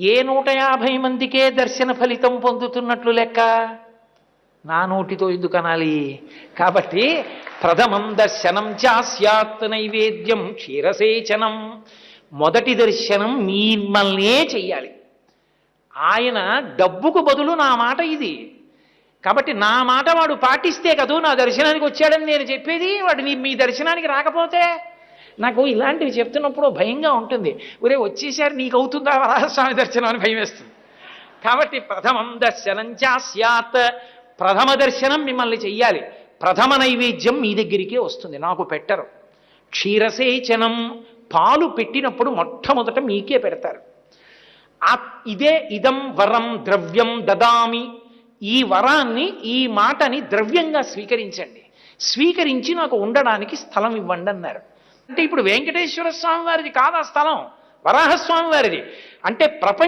ఏ నూట యాభై మందికే దర్శన ఫలితం పొందుతున్నట్లు లెక్క? నా నోటితో ఎందుకు అనాలి? కాబట్టి ప్రథమం దర్శనం చాస్యాత్ నైవేద్యం క్షీరసేచనం. మొదటి దర్శనం మిమ్మల్నే చెయ్యాలి. ఆయన డబ్బుకు బదులు నా మాట ఇది. కాబట్టి నా మాట వాడు పాటిస్తే కదూ నా దర్శనానికి వచ్చాడని నేను చెప్పేది వాడు మీ దర్శనానికి రాకపోతే నాకు ఇలాంటివి చెప్తున్నప్పుడు భయంగా ఉంటుంది. ఒరే వచ్చేసారి నీకు అవుతుందా? వరాహస్వామి దర్శనం అని భయం వేస్తుంది. కాబట్టి ప్రథమం దర్శనం చాస్యాత్ ప్రథమ దర్శనం మిమ్మల్ని చెయ్యాలి. ప్రథమ నైవేద్యం మీ దగ్గరికే వస్తుంది. నాకు పెట్టరు. క్షీరసేచనం. పాలు పెట్టినప్పుడు మొట్టమొదట మీకే పెడతారు. ఆ ఇదే ఇదం వరం ద్రవ్యం దదామి. ఈ వరాన్ని ఈ మాటని ద్రవ్యంగా స్వీకరించండి. స్వీకరించి నాకు ఉండడానికి స్థలం ఇవ్వండి అన్నారు. అంటే ఇప్పుడు వెంకటేశ్వర స్వామి వారిది కాదా స్థలం? వరాహస్వామి వారిది. అంటే ప్రపంచ